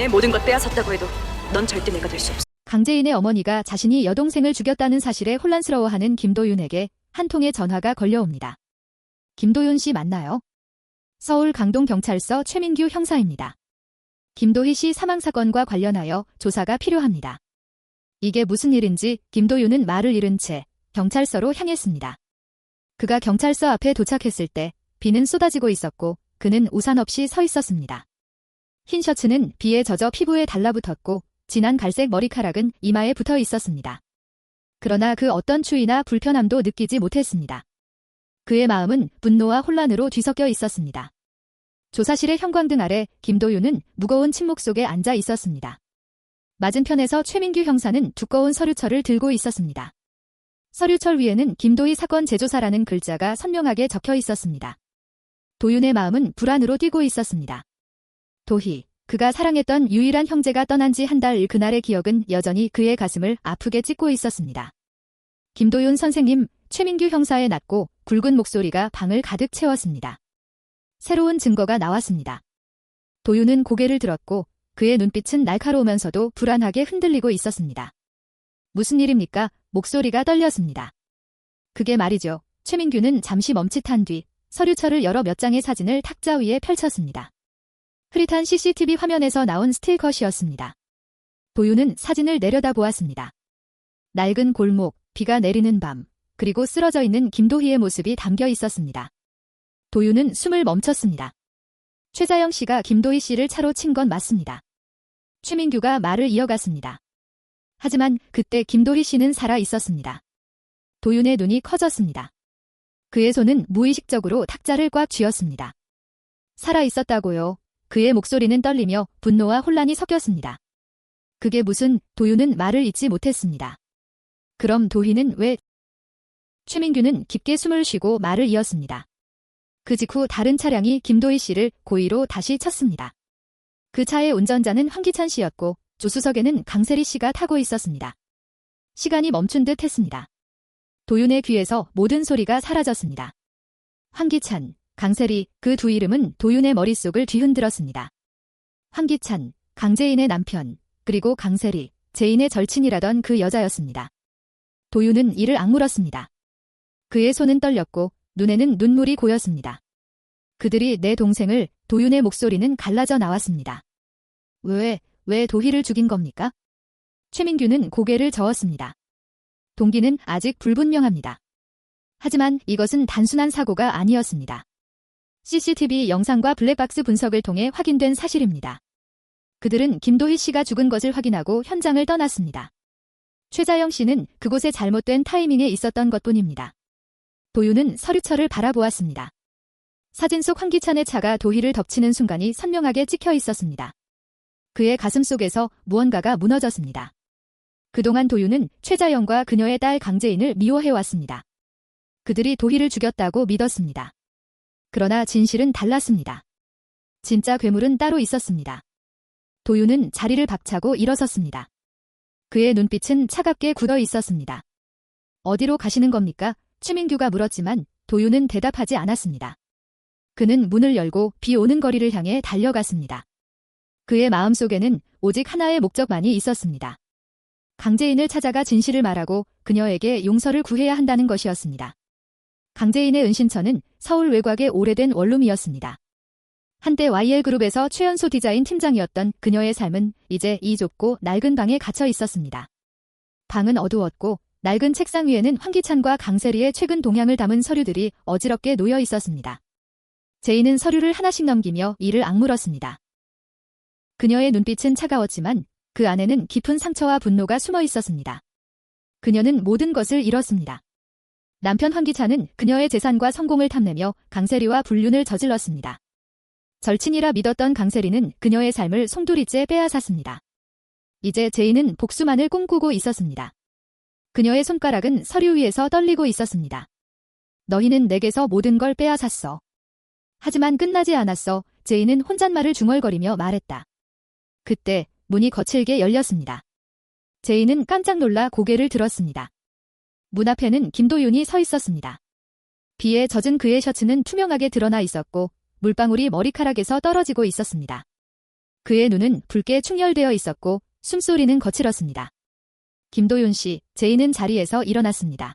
내 모든 걸 빼앗았다고 해도 넌 절대 내가 될 수 없어. 강재인의 어머니가 자신이 여동생을 죽였다는 사실에 혼란스러워하는 김도윤에게 한 통의 전화가 걸려옵니다. 김도윤 씨 맞나요? 서울 강동경찰서 최민규 형사입니다. 김도희 씨 사망 사건과 관련하여 조사가 필요합니다. 이게 무슨 일인지 김도윤은 말을 잃은 채 경찰서로 향했습니다. 그가 경찰서 앞에 도착했을 때 비는 쏟아지고 있었고 그는 우산 없이 서 있었습니다. 흰 셔츠는 비에 젖어 피부에 달라붙었고 진한 갈색 머리카락은 이마에 붙어 있었습니다. 그러나 그 어떤 추위나 불편함도 느끼지 못했습니다. 그의 마음은 분노와 혼란으로 뒤섞여 있었습니다. 조사실의 형광등 아래 김도윤은 무거운 침묵 속에 앉아 있었습니다. 맞은편에서 최민규 형사는 두꺼운 서류철을 들고 있었습니다. 서류철 위에는 김도희 사건 제조사라는 글자가 선명하게 적혀 있었습니다. 도윤의 마음은 불안으로 뛰고 있었습니다. 도희, 그가 사랑했던 유일한 형제가 떠난 지 한 달 그날의 기억은 여전히 그의 가슴을 아프게 찢고 있었습니다. 김도윤 선생님, 최민규 형사의 낮고 굵은 목소리가 방을 가득 채웠습니다. 새로운 증거가 나왔습니다. 도윤은 고개를 들었고 그의 눈빛은 날카로우면서도 불안하게 흔들리고 있었습니다. 무슨 일입니까? 목소리가 떨렸습니다. 그게 말이죠. 최민규는 잠시 멈칫한 뒤 서류철을 열어 몇 장의 사진을 탁자 위에 펼쳤습니다. 흐릿한 CCTV 화면에서 나온 스틸컷이었습니다. 도윤은 사진을 내려다보았습니다. 낡은 골목, 비가 내리는 밤, 그리고 쓰러져 있는 김도희의 모습이 담겨 있었습니다. 도윤은 숨을 멈췄습니다. 최자영 씨가 김도희 씨를 차로 친 건 맞습니다. 최민규가 말을 이어갔습니다. 하지만 그때 김도희 씨는 살아 있었습니다. 도윤의 눈이 커졌습니다. 그의 손은 무의식적으로 탁자를 꽉 쥐었습니다. 살아 있었다고요. 그의 목소리는 떨리며 분노와 혼란이 섞였습니다. 그게 무슨 도윤은 말을 잇지 못했습니다. 그럼 도희는 왜? 최민규는 깊게 숨을 쉬고 말을 이었습니다. 그 직후 다른 차량이 김도희 씨를 고의로 다시 쳤습니다. 그 차의 운전자는 황기찬 씨였고 조수석에는 강세리 씨가 타고 있었습니다. 시간이 멈춘 듯 했습니다. 도윤의 귀에서 모든 소리가 사라졌습니다. 황기찬, 강세리, 그 두 이름은 도윤의 머릿속을 뒤흔들었습니다. 황기찬, 강재인의 남편, 그리고 강세리, 재인의 절친이라던 그 여자였습니다. 도윤은 이를 악물었습니다. 그의 손은 떨렸고 눈에는 눈물이 고였습니다. 그들이 내 동생을 도윤의 목소리는 갈라져 나왔습니다. 왜, 왜 도희를 죽인 겁니까? 최민규는 고개를 저었습니다. 동기는 아직 불분명합니다. 하지만 이것은 단순한 사고가 아니었습니다. CCTV 영상과 블랙박스 분석을 통해 확인된 사실입니다. 그들은 김도희 씨가 죽은 것을 확인하고 현장을 떠났습니다. 최자영 씨는 그곳에 잘못된 타이밍에 있었던 것뿐입니다. 도윤은 서류철을 바라보았습니다. 사진 속 황기찬의 차가 도희를 덮치는 순간이 선명하게 찍혀 있었습니다. 그의 가슴 속에서 무언가가 무너졌습니다. 그동안 도윤은 최자영과 그녀의 딸 강재인을 미워해왔습니다. 그들이 도희를 죽였다고 믿었습니다. 그러나 진실은 달랐습니다. 진짜 괴물은 따로 있었습니다. 도윤은 자리를 박차고 일어섰습니다. 그의 눈빛은 차갑게 굳어 있었습니다. 어디로 가시는 겁니까? 최민규가 물었지만 도윤은 대답하지 않았습니다. 그는 문을 열고 비 오는 거리를 향해 달려갔습니다. 그의 마음속에는 오직 하나의 목적만이 있었습니다. 강재인을 찾아가 진실을 말하고 그녀에게 용서를 구해야 한다는 것이었습니다. 강재인의 은신처는 서울 외곽의 오래된 원룸이었습니다. 한때 YL그룹에서 최연소 디자인 팀장이었던 그녀의 삶은 이제 이 좁고 낡은 방에 갇혀 있었습니다. 방은 어두웠고 낡은 책상 위에는 황기찬과 강세리의 최근 동향을 담은 서류들이 어지럽게 놓여 있었습니다. 제이는 서류를 하나씩 넘기며 이를 악물었습니다. 그녀의 눈빛은 차가웠지만 그 안에는 깊은 상처와 분노가 숨어 있었습니다. 그녀는 모든 것을 잃었습니다. 남편 황기찬은 그녀의 재산과 성공을 탐내며 강세리와 불륜을 저질렀습니다. 절친이라 믿었던 강세리는 그녀의 삶을 송두리째 빼앗았습니다. 이제 제이는 복수만을 꿈꾸고 있었습니다. 그녀의 손가락은 서류 위에서 떨리고 있었습니다. 너희는 내게서 모든 걸 빼앗았어. 하지만 끝나지 않았어. 제이는 혼잣말을 중얼거리며 말했다. 그때 문이 거칠게 열렸습니다. 제이는 깜짝 놀라 고개를 들었습니다. 문 앞에는 김도윤이 서 있었습니다. 비에 젖은 그의 셔츠는 투명하게 드러나 있었고 물방울이 머리카락에서 떨어지고 있었습니다. 그의 눈은 붉게 충혈되어 있었고 숨소리는 거칠었습니다. 김도윤 씨, 제인은 자리에서 일어났습니다.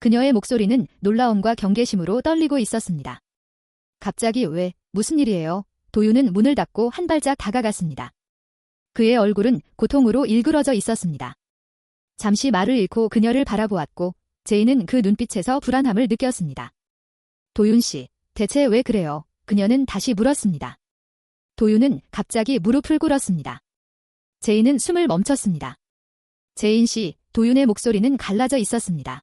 그녀의 목소리는 놀라움과 경계심으로 떨리고 있었습니다. 갑자기 왜, 무슨 일이에요? 도윤은 문을 닫고 한 발짝 다가갔습니다. 그의 얼굴은 고통으로 일그러져 있었습니다. 잠시 말을 잃고 그녀를 바라보았고 제인은 그 눈빛에서 불안함을 느꼈습니다. 도윤 씨, 대체 왜 그래요? 그녀는 다시 물었습니다. 도윤은 갑자기 무릎을 꿇었습니다. 제인은 숨을 멈췄습니다. 제인 씨, 도윤의 목소리는 갈라져 있었습니다.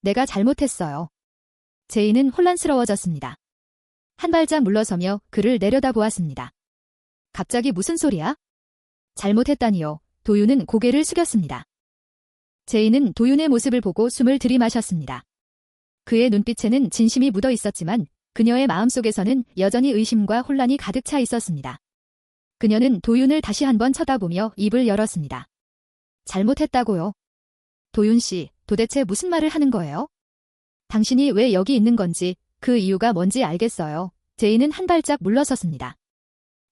내가 잘못했어요. 제인은 혼란스러워졌습니다. 한 발짝 물러서며 그를 내려다보았습니다. 갑자기 무슨 소리야? 잘못했다니요. 도윤은 고개를 숙였습니다. 제인은 도윤의 모습을 보고 숨을 들이마셨습니다. 그의 눈빛에는 진심이 묻어 있었지만 그녀의 마음속에서는 여전히 의심과 혼란이 가득 차 있었습니다. 그녀는 도윤을 다시 한번 쳐다보며 입을 열었습니다. 잘못했다고요. 도윤 씨, 도대체 무슨 말을 하는 거예요? 당신이 왜 여기 있는 건지 그 이유가 뭔지 알겠어요. 제인은 한 발짝 물러섰습니다.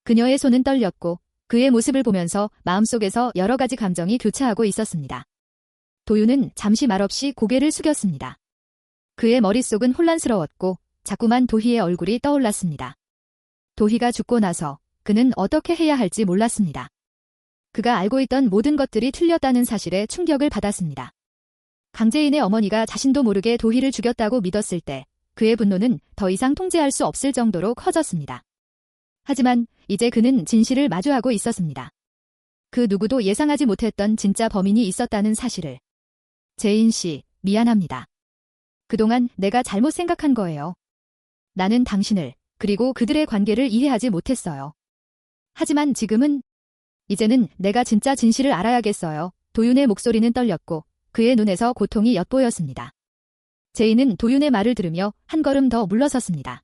그녀의 손은 떨렸고 그의 모습을 보면서 마음속에서 여러 가지 감정이 교차하고 있었습니다. 도윤은 잠시 말없이 고개를 숙였습니다. 그의 머릿속은 혼란스러웠고 자꾸만 도희의 얼굴이 떠올랐습니다. 도희가 죽고 나서 그는 어떻게 해야 할지 몰랐습니다. 그가 알고 있던 모든 것들이 틀렸다는 사실에 충격을 받았습니다. 강재인의 어머니가 자신도 모르게 도희를 죽였다고 믿었을 때 그의 분노는 더 이상 통제할 수 없을 정도로 커졌습니다. 하지만 이제 그는 진실을 마주하고 있었습니다. 그 누구도 예상하지 못했던 진짜 범인이 있었다는 사실을. 제인 씨, 미안합니다. 그동안 내가 잘못 생각한 거예요. 나는 당신을, 그리고 그들의 관계를 이해하지 못했어요. 하지만 지금은, 이제는 내가 진짜 진실을 알아야겠어요. 도윤의 목소리는 떨렸고 그의 눈에서 고통이 엿보였습니다. 제인은 도윤의 말을 들으며 한 걸음 더 물러섰습니다.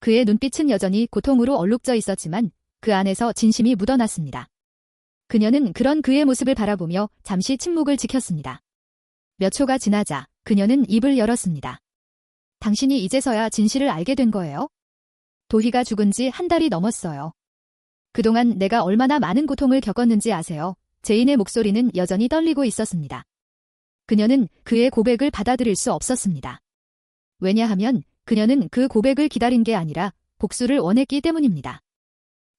그의 눈빛은 여전히 고통으로 얼룩져 있었지만 그 안에서 진심이 묻어났습니다. 그녀는 그런 그의 모습을 바라보며 잠시 침묵을 지켰습니다. 몇 초가 지나자 그녀는 입을 열었습니다. 당신이 이제서야 진실을 알게 된 거예요? 도희가 죽은 지 한 달이 넘었어요. 그동안 내가 얼마나 많은 고통을 겪었는지 아세요? 제인의 목소리는 여전히 떨리고 있었습니다. 그녀는 그의 고백을 받아들일 수 없었습니다. 왜냐하면 그녀는 그 고백을 기다린 게 아니라 복수를 원했기 때문입니다.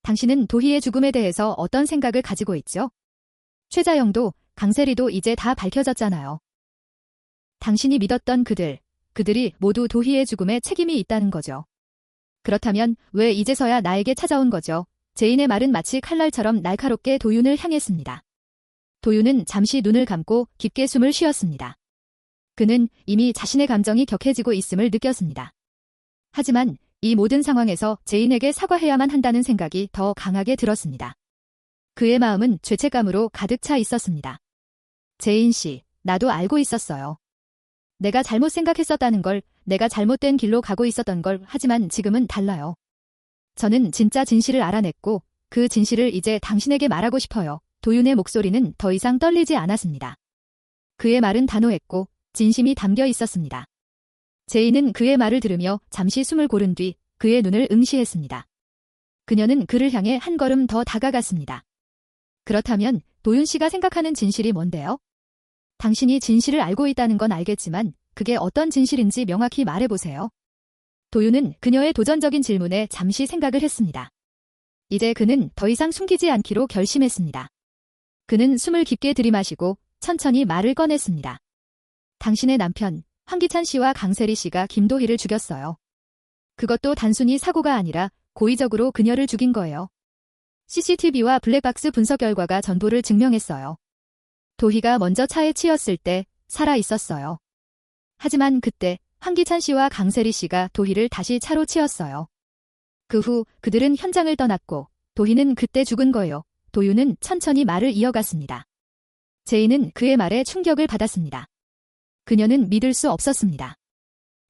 당신은 도희의 죽음에 대해서 어떤 생각을 가지고 있죠? 최자영도 강세리도 이제 다 밝혀졌잖아요. 당신이 믿었던 그들, 그들이 모두 도희의 죽음에 책임이 있다는 거죠. 그렇다면 왜 이제서야 나에게 찾아온 거죠? 제인의 말은 마치 칼날처럼 날카롭게 도윤을 향했습니다. 도윤은 잠시 눈을 감고 깊게 숨을 쉬었습니다. 그는 이미 자신의 감정이 격해지고 있음을 느꼈습니다. 하지만 이 모든 상황에서 제인에게 사과해야만 한다는 생각이 더 강하게 들었습니다. 그의 마음은 죄책감으로 가득 차 있었습니다. 제인 씨, 나도 알고 있었어요. 내가 잘못 생각했었다는 걸, 내가 잘못된 길로 가고 있었던 걸, 하지만 지금은 달라요. 저는 진짜 진실을 알아냈고, 그 진실을 이제 당신에게 말하고 싶어요. 도윤의 목소리는 더 이상 떨리지 않았습니다. 그의 말은 단호했고, 진심이 담겨 있었습니다. 제이는 그의 말을 들으며 잠시 숨을 고른 뒤 그의 눈을 응시했습니다. 그녀는 그를 향해 한 걸음 더 다가갔습니다. 그렇다면 도윤 씨가 생각하는 진실이 뭔데요? 당신이 진실을 알고 있다는 건 알겠지만 그게 어떤 진실인지 명확히 말해보세요. 도윤은 그녀의 도전적인 질문에 잠시 생각을 했습니다. 이제 그는 더 이상 숨기지 않기로 결심했습니다. 그는 숨을 깊게 들이마시고 천천히 말을 꺼냈습니다. 당신의 남편, 황기찬 씨와 강세리 씨가 김도희를 죽였어요. 그것도 단순히 사고가 아니라 고의적으로 그녀를 죽인 거예요. CCTV와 블랙박스 분석 결과가 전부를 증명했어요. 도희가 먼저 차에 치였을 때 살아 있었어요. 하지만 그때 황기찬 씨와 강세리 씨가 도희를 다시 차로 치었어요. 그 후 그들은 현장을 떠났고 도희는 그때 죽은 거예요. 도유는 천천히 말을 이어갔습니다. 제이는 그의 말에 충격을 받았습니다. 그녀는 믿을 수 없었습니다.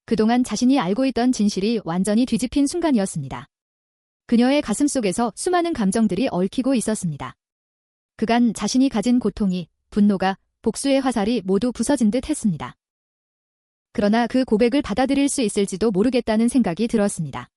그동안 자신이 알고 있던 진실이 완전히 뒤집힌 순간이었습니다. 그녀의 가슴 속에서 수많은 감정들이 얽히고 있었습니다. 그간 자신이 가진 고통이, 분노가, 복수의 화살이 모두 부서진 듯 했습니다. 그러나 그 고백을 받아들일 수 있을지도 모르겠다는 생각이 들었습니다.